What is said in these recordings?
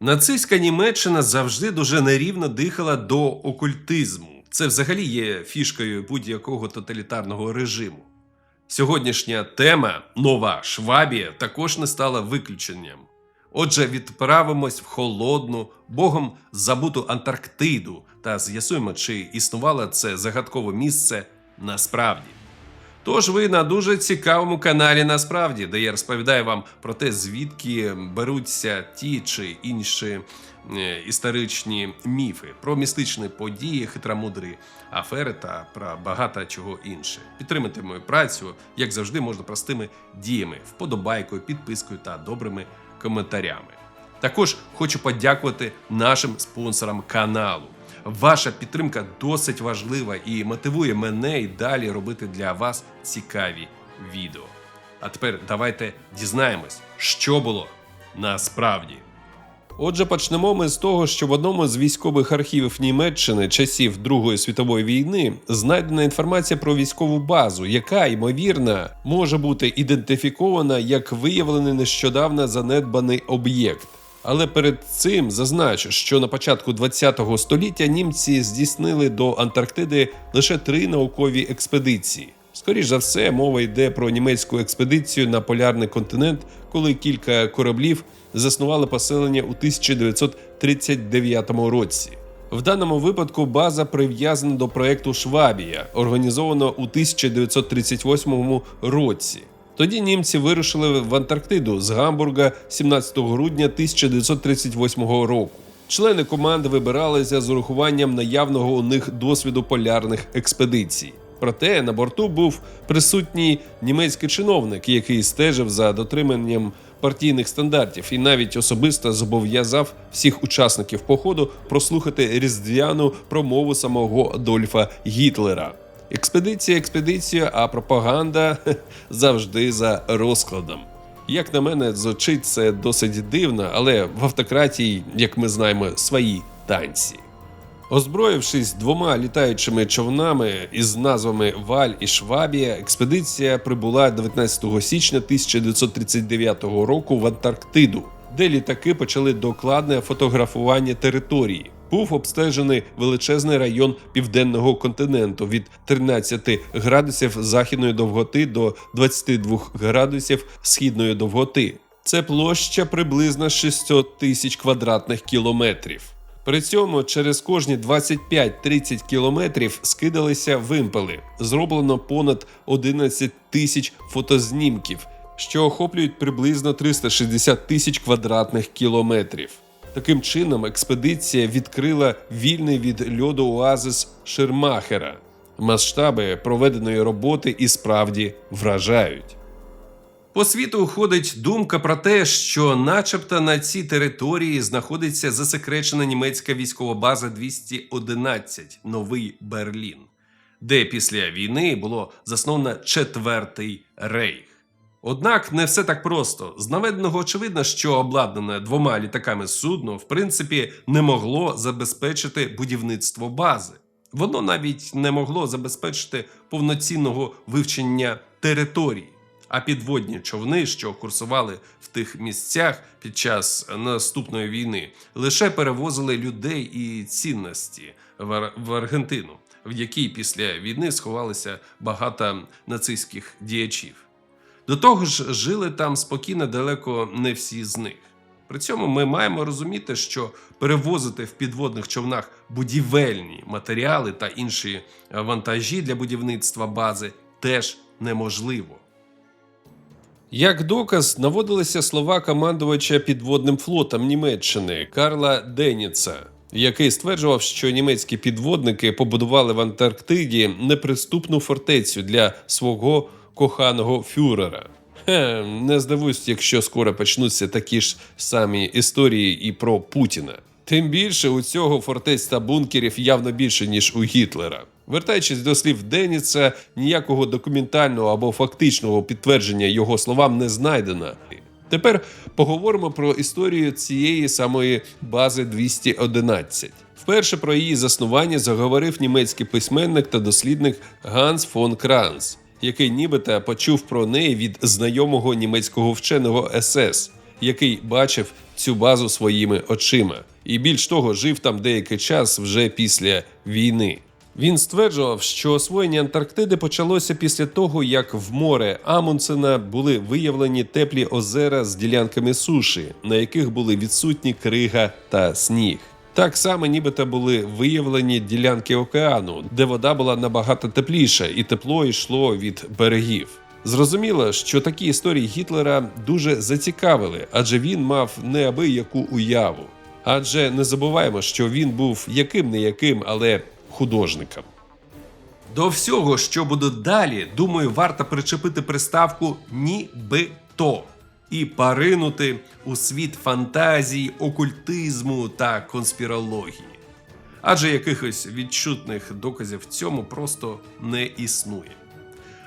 Нацистська Німеччина завжди дуже нерівно дихала до окультизму. Це взагалі є фішкою будь-якого тоталітарного режиму. Сьогоднішня тема нова Швабія також не стала виключенням. Отже, відправимось в холодну, богом забуту Антарктиду та з'ясуємо, чи існувало це загадкове місце насправді. Тож ви на дуже цікавому каналі насправді, де я розповідаю вам про те, звідки беруться ті чи інші е, історичні міфи, про містичні події, хитромудрі афери та про багато чого інше. Підтримайте мою працю, як завжди, можна простими діями, вподобайкою, підпискою та добрими коментарями. Також хочу подякувати нашим спонсорам каналу. Ваша підтримка досить важлива і мотивує мене і далі робити для вас цікаві відео. А тепер давайте дізнаємось, що було насправді. Отже, почнемо ми з того, що в одному з військових архівів Німеччини часів Другої світової війни знайдена інформація про військову базу, яка ймовірно може бути ідентифікована як виявлений нещодавно занедбаний об'єкт. Але перед цим зазначу, що на початку ХХ століття німці здійснили до Антарктиди лише три наукові експедиції. Скоріш за все, мова йде про німецьку експедицію на полярний континент, коли кілька кораблів заснували поселення у 1939 році. В даному випадку база прив'язана до проекту Швабія, організованого у 1938 році. Тоді німці вирушили в Антарктиду з Гамбурга 17 грудня 1938 року. Члени команди вибиралися з урахуванням наявного у них досвіду полярних експедицій. Проте на борту був присутній німецький чиновник, який стежив за дотриманням партійних стандартів і навіть особисто зобов'язав всіх учасників походу прослухати різдвяну промову самого Адольфа Гітлера. Експедиція, експедиція, а пропаганда завжди за розкладом. Як на мене, звучить це досить дивно, але в автократії, як ми знаємо, свої танці. Озброївшись двома літаючими човнами із назвами Валь і Швабія, експедиція прибула 19 січня 1939 року в Антарктиду, де літаки почали докладне фотографування території. Був обстежений величезний район південного континенту від 13 градусів західної довготи до 22 градусів східної довготи. Це площа приблизно 600 тисяч квадратних кілометрів. При цьому через кожні 25-30 кілометрів скидалися вимпели. Зроблено понад 11 тисяч фотознімків, що охоплюють приблизно 360 тисяч квадратних кілометрів. Таким чином, експедиція відкрила вільний від льоду оазис Шермахера. Масштаби проведеної роботи і справді вражають. По світу ходить думка про те, що, начебто, на цій території знаходиться засекречена німецька військова база 211 Новий Берлін, де після війни було засновано Четвертий рейх. Однак не все так просто. З наведеного очевидно, що обладнане двома літаками судно, в принципі, не могло забезпечити будівництво бази. Воно навіть не могло забезпечити повноцінного вивчення території. А підводні човни, що курсували в тих місцях під час наступної війни, лише перевозили людей і цінності в, Аргентину, в якій після війни сховалися багато нацистських діячів. До того ж, жили там спокійно далеко не всі з них. При цьому ми маємо розуміти, що перевозити в підводних човнах будівельні матеріали та інші е, вантажі для будівництва бази теж неможливо. Як доказ наводилися слова командувача підводним флотом Німеччини Карла Деніца, який стверджував, що німецькі підводники побудували в Антарктиді неприступну фортецю для свого коханого фюрера. Хе, не здивуюсь, якщо скоро почнуться такі ж самі історії і про Путіна. Тим більше у цього фортець та бункерів явно більше, ніж у Гітлера. Вертаючись до слів Деніца, ніякого документального або фактичного підтвердження його словам не знайдено. Тепер поговоримо про історію цієї самої бази 211. Вперше про її заснування заговорив німецький письменник та дослідник Ганс фон Кранц, який нібито почув про неї від знайомого німецького вченого СС, який бачив цю базу своїми очима, і більш того, жив там деякий час вже після війни. Він стверджував, що освоєння Антарктиди почалося після того, як в море Амундсена були виявлені теплі озера з ділянками суші, на яких були відсутні крига та сніг. Так само, нібито були виявлені ділянки океану, де вода була набагато тепліша, і тепло йшло від берегів. Зрозуміло, що такі історії Гітлера дуже зацікавили, адже він мав неабияку уяву. Адже не забуваємо, що він був яким не яким, але художником. До всього, що буде далі, думаю, варто причепити приставку нібито і паринути у світ фантазії, окультизму та конспірології. Адже якихось відчутних доказів цьому просто не існує.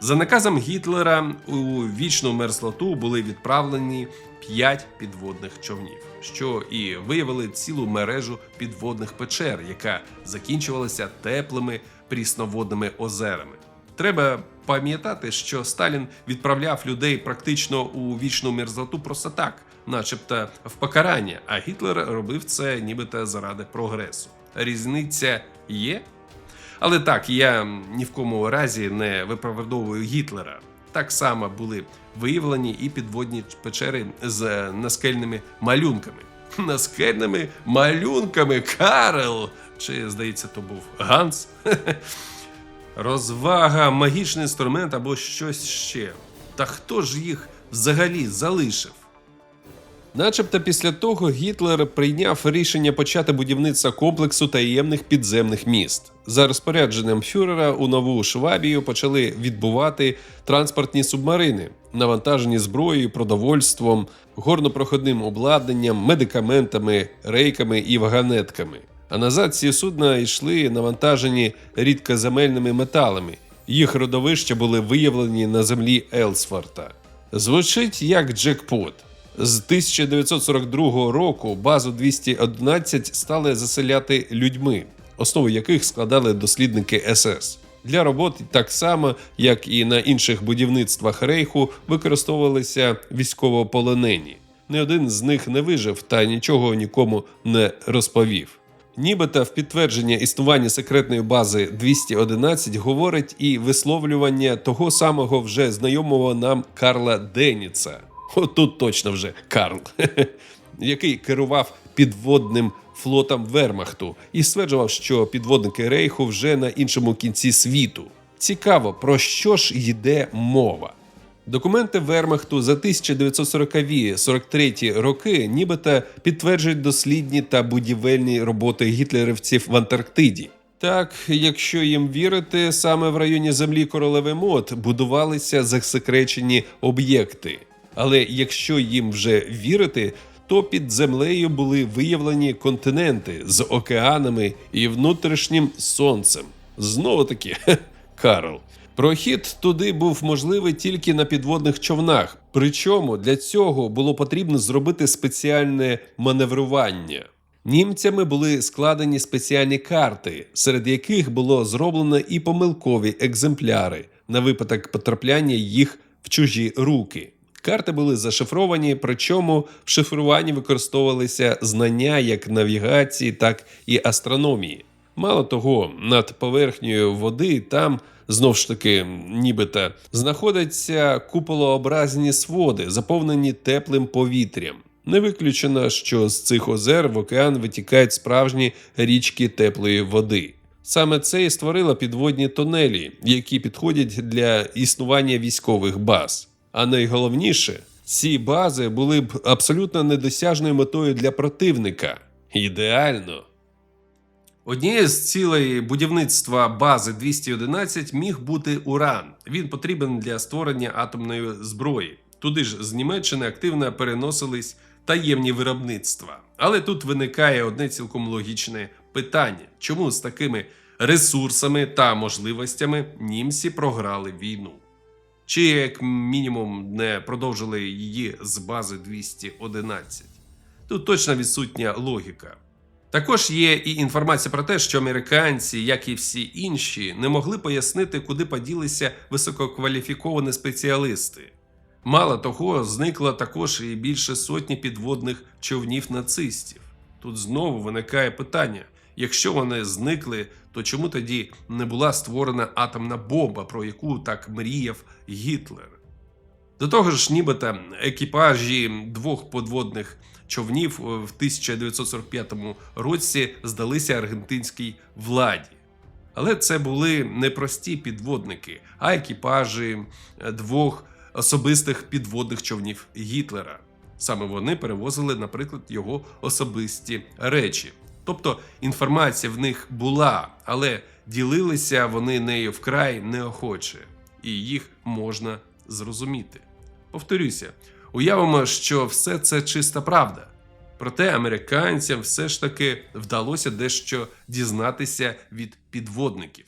За наказом Гітлера у вічну мерзлоту були відправлені п'ять підводних човнів, що і виявили цілу мережу підводних печер, яка закінчувалася теплими прісноводними озерами. Треба пам'ятати, що Сталін відправляв людей практично у вічну мерзлоту просто так, начебто в покарання, а Гітлер робив це нібито заради прогресу. Різниця є. Але так, я ні в кому разі не виправдовую Гітлера. Так само були виявлені і підводні печери з наскельними малюнками. Наскельними малюнками Карл! Чи, здається, то був Ганс? Розвага, магічний інструмент або щось ще. Та хто ж їх взагалі залишив? Начебто після того Гітлер прийняв рішення почати будівництво комплексу таємних підземних міст. За розпорядженням фюрера у нову Швабію почали відбувати транспортні субмарини, навантажені зброєю, продовольством, горнопроходним обладнанням, медикаментами, рейками і вагонетками. А назад ці судна йшли навантажені рідкоземельними металами. Їх родовища були виявлені на землі Елсфорта. Звучить як джекпот. З 1942 року базу 211 стали заселяти людьми, основу яких складали дослідники СС. Для роботи так само, як і на інших будівництвах рейху, використовувалися військовополонені. Ні один з них не вижив та нічого нікому не розповів. Нібито в підтвердження існування секретної бази 211 говорить і висловлювання того самого вже знайомого нам Карла Деніца. Отут точно вже Карл, який керував підводним флотом Вермахту і стверджував, що підводники Рейху вже на іншому кінці світу. Цікаво, про що ж йде мова. Документи Вермахту за 1940-43 роки нібито підтверджують дослідні та будівельні роботи гітлерівців в Антарктиді. Так, якщо їм вірити, саме в районі землі Королеви Мод будувалися засекречені об'єкти. Але якщо їм вже вірити, то під землею були виявлені континенти з океанами і внутрішнім сонцем. Знову таки, Карл. Прохід туди був можливий тільки на підводних човнах. Причому для цього було потрібно зробити спеціальне маневрування. Німцями були складені спеціальні карти, серед яких було зроблено і помилкові екземпляри на випадок потрапляння їх в чужі руки. Карти були зашифровані, причому в шифруванні використовувалися знання як навігації, так і астрономії. Мало того, над поверхнею води там знов ж таки, нібито знаходяться куполообразні своди, заповнені теплим повітрям. Не виключено, що з цих озер в океан витікають справжні річки теплої води. Саме це і створило підводні тунелі, які підходять для існування військових баз. А найголовніше, ці бази були б абсолютно недосяжною метою для противника. Ідеально. Однією з цілей будівництва бази 211 міг бути уран. Він потрібен для створення атомної зброї. Туди ж з Німеччини активно переносились таємні виробництва. Але тут виникає одне цілком логічне питання: чому з такими ресурсами та можливостями німці програли війну? Чи як мінімум не продовжили її з бази 211? Тут точно відсутня логіка. Також є і інформація про те, що американці, як і всі інші, не могли пояснити, куди поділися висококваліфіковані спеціалісти. Мало того, зникло також і більше сотні підводних човнів нацистів. Тут знову виникає питання: якщо вони зникли, то чому тоді не була створена атомна бомба, про яку так мріяв Гітлер? До того ж, нібито екіпажі двох подводних човнів в 1945 році здалися аргентинській владі. Але це були не прості підводники, а екіпажі е, двох особистих підводних човнів Гітлера. Саме вони перевозили, наприклад, його особисті речі. Тобто інформація в них була, але ділилися вони нею вкрай неохоче, і їх можна зрозуміти. Повторюся, уявимо, що все це чиста правда. Проте американцям все ж таки вдалося дещо дізнатися від підводників.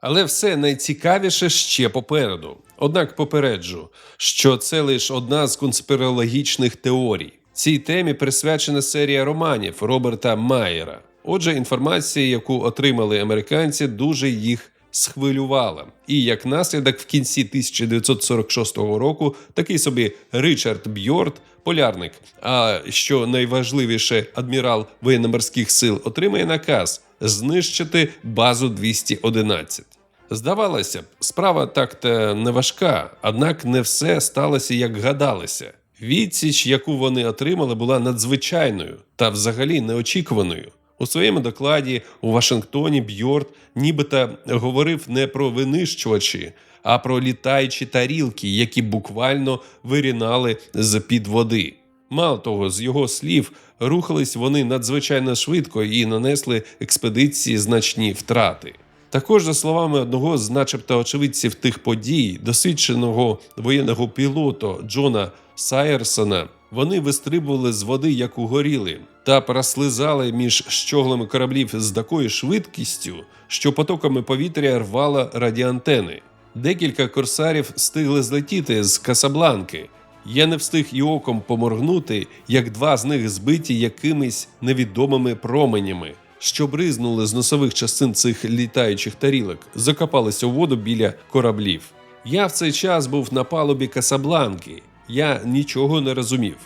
Але все найцікавіше ще попереду. Однак попереджу, що це лише одна з конспірологічних теорій. Цій темі присвячена серія романів Роберта Майера. Отже, інформація, яку отримали американці, дуже їх схвилювала. І як наслідок, в кінці 1946 року такий собі Ричард Бьорд, полярник, а що найважливіше, адмірал воєнно-морських сил, отримає наказ знищити базу 211. Здавалося б, справа так-то не важка, однак не все сталося, як гадалося. Відсіч, яку вони отримали, була надзвичайною та взагалі неочікуваною. У своєму докладі у Вашингтоні Бьорд нібито говорив не про винищувачі, а про літаючі тарілки, які буквально вирінали з під води. Мало того, з його слів, рухались вони надзвичайно швидко і нанесли експедиції значні втрати. Також, за словами одного з, начебто, очевидців тих подій, досвідченого воєнного пілота Джона Сайерсона, вони вистрибували з води, як угоріли, та прослизали між щоглами кораблів з такою швидкістю, що потоками повітря рвало радіантени. Декілька корсарів встигли злетіти з Касабланки. Я не встиг і оком поморгнути, як два з них збиті якимись невідомими променями, що бризнули з носових частин цих літаючих тарілок, закопалися у воду біля кораблів. Я в цей час був на палубі Касабланки. Я нічого не розумів.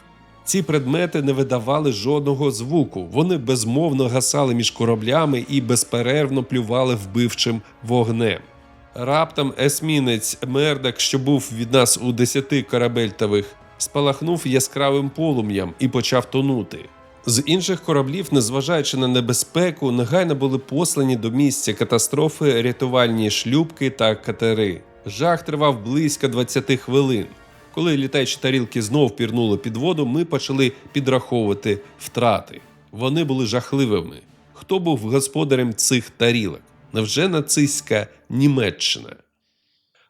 Ці предмети не видавали жодного звуку, вони безмовно гасали між кораблями і безперервно плювали вбивчим вогнем. Раптом есмінець Мердак, що був від нас у десяти корабельтових, спалахнув яскравим полум'ям і почав тонути. З інших кораблів, незважаючи на небезпеку, негайно були послані до місця катастрофи рятувальні шлюбки та катери. Жах тривав близько 20 хвилин. Коли літаючі тарілки знов пірнули під воду, ми почали підраховувати втрати. Вони були жахливими. Хто був господарем цих тарілок? Невже нацистська Німеччина?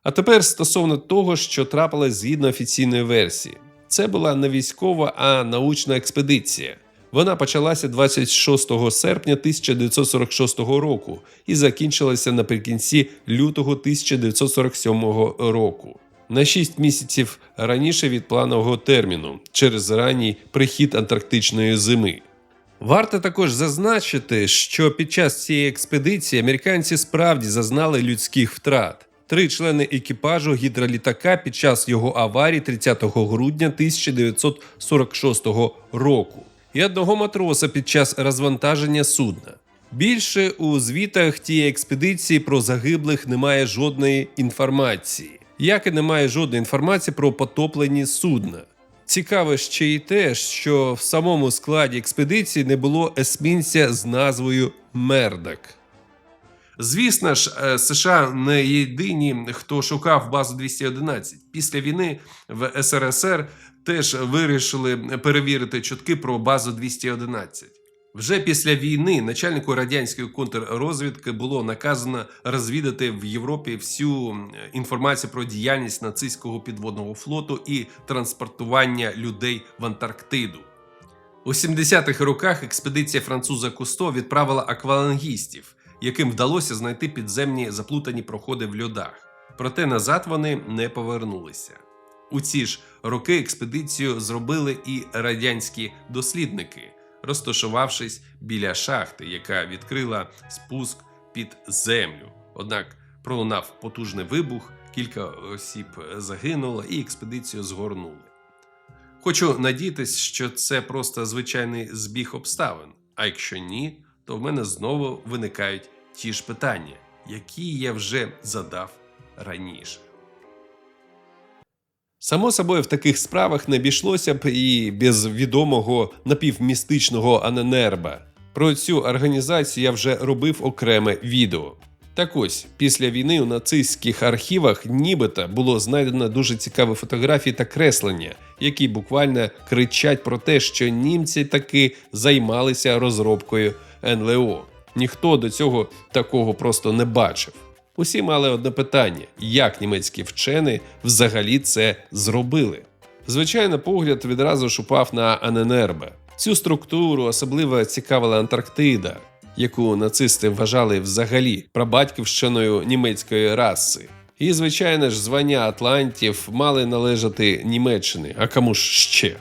А тепер стосовно того, що трапилось згідно офіційної версії, це була не військова, а научна експедиція. Вона почалася 26 серпня 1946 року і закінчилася наприкінці лютого 1947 року. На 6 місяців раніше від планового терміну через ранній прихід антарктичної зими. Варто також зазначити, що під час цієї експедиції американці справді зазнали людських втрат. Три члени екіпажу гідролітака під час його аварії 30 грудня 1946 року і одного матроса під час розвантаження судна. Більше у звітах тієї експедиції про загиблих немає жодної інформації, як і немає жодної інформації про потоплені судна. Цікаве ще й те, що в самому складі експедиції не було есмінця з назвою Мердак. Звісно ж, е, США не єдині, хто шукав базу 211. Після війни в СРСР теж вирішили перевірити чутки про базу 211. Вже після війни начальнику радянської контррозвідки було наказано розвідати в Європі всю інформацію про діяльність нацистського підводного флоту і транспортування людей в Антарктиду. У 70-х роках експедиція француза Кусто відправила аквалангістів, яким вдалося знайти підземні заплутані проходи в льодах. Проте назад вони не повернулися. У ці ж роки експедицію зробили і радянські дослідники, розташувавшись біля шахти, яка відкрила спуск під землю. Однак пролунав потужний вибух, кілька осіб загинуло і експедицію згорнули. Хочу надіятись, що це просто звичайний збіг обставин. А якщо ні, то в мене знову виникають ті ж питання, які я вже задав раніше. Само собою, в таких справах не обійшлося б і без відомого напівмістичного Аненерба. Про цю організацію я вже робив окреме відео. Так ось, після війни у нацистських архівах нібито було знайдено дуже цікаві фотографії та креслення, які буквально кричать про те, що німці таки займалися розробкою НЛО. Ніхто до цього такого просто не бачив. Усі мали одне питання: як німецькі вчені взагалі це зробили? Звичайно, погляд відразу ж упав на Аненербе. Цю структуру особливо цікавила Антарктида, яку нацисти вважали взагалі прабатьківщиною німецької раси. І, звичайно ж, звання Атлантів мали належати Німеччині, а кому ж ще?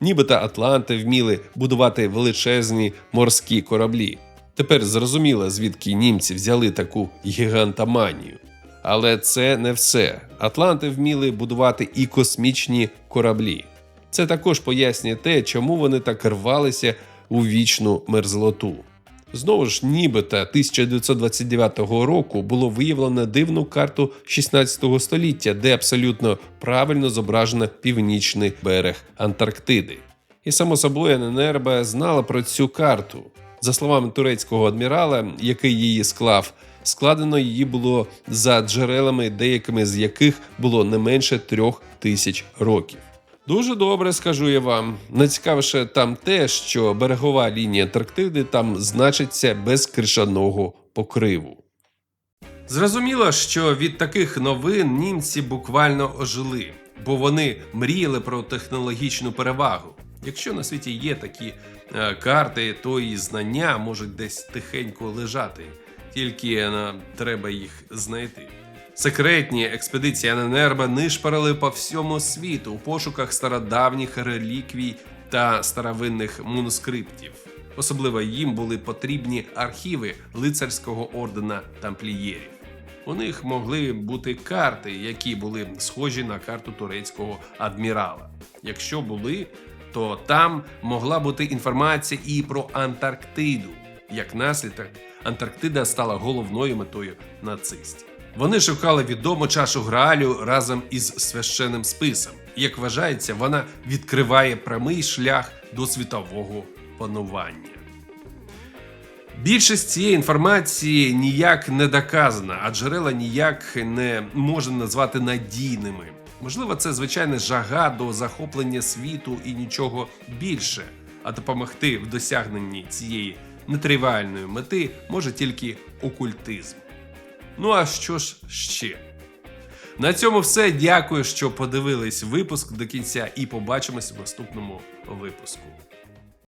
Нібито Атланти вміли будувати величезні морські кораблі. Тепер зрозуміло, звідки німці взяли таку гігантоманію. Але це не все. Атланти вміли будувати і космічні кораблі. Це також пояснює те, чому вони так рвалися у вічну мерзлоту. Знову ж, нібито 1929 року було виявлено дивну карту 16 століття, де абсолютно правильно зображено північний берег Антарктиди. І само собою ННРБ знала про цю карту. За словами турецького адмірала, який її склав, складено її було за джерелами, деякими з яких було не менше трьох тисяч років. Дуже добре, скажу я вам. Найцікавіше там те, що берегова лінія Антарктиди там значиться без кришаного покриву. Зрозуміло, що від таких новин німці буквально ожили, бо вони мріяли про технологічну перевагу. Якщо на світі є такі е, карти, то і знання можуть десь тихенько лежати, тільки е, треба їх знайти. Секретні експедиції Аненерба нишпарили по всьому світу у пошуках стародавніх реліквій та старовинних манускриптів. Особливо їм були потрібні архіви лицарського ордена тамплієрів. У них могли бути карти, які були схожі на карту турецького адмірала. Якщо були, то там могла бути інформація і про Антарктиду. Як наслідок, Антарктида стала головною метою нацистів. Вони шукали відому чашу Граалю разом із священним списом. Як вважається, вона відкриває прямий шлях до світового панування. Більшість цієї інформації ніяк не доказана, а джерела ніяк не можна назвати надійними. Можливо, це звичайна жага до захоплення світу і нічого більше, а допомогти в досягненні цієї нетривіальної мети може тільки окультизм. Ну а що ж ще? На цьому все. Дякую, що подивились випуск до кінця, і побачимось в наступному випуску.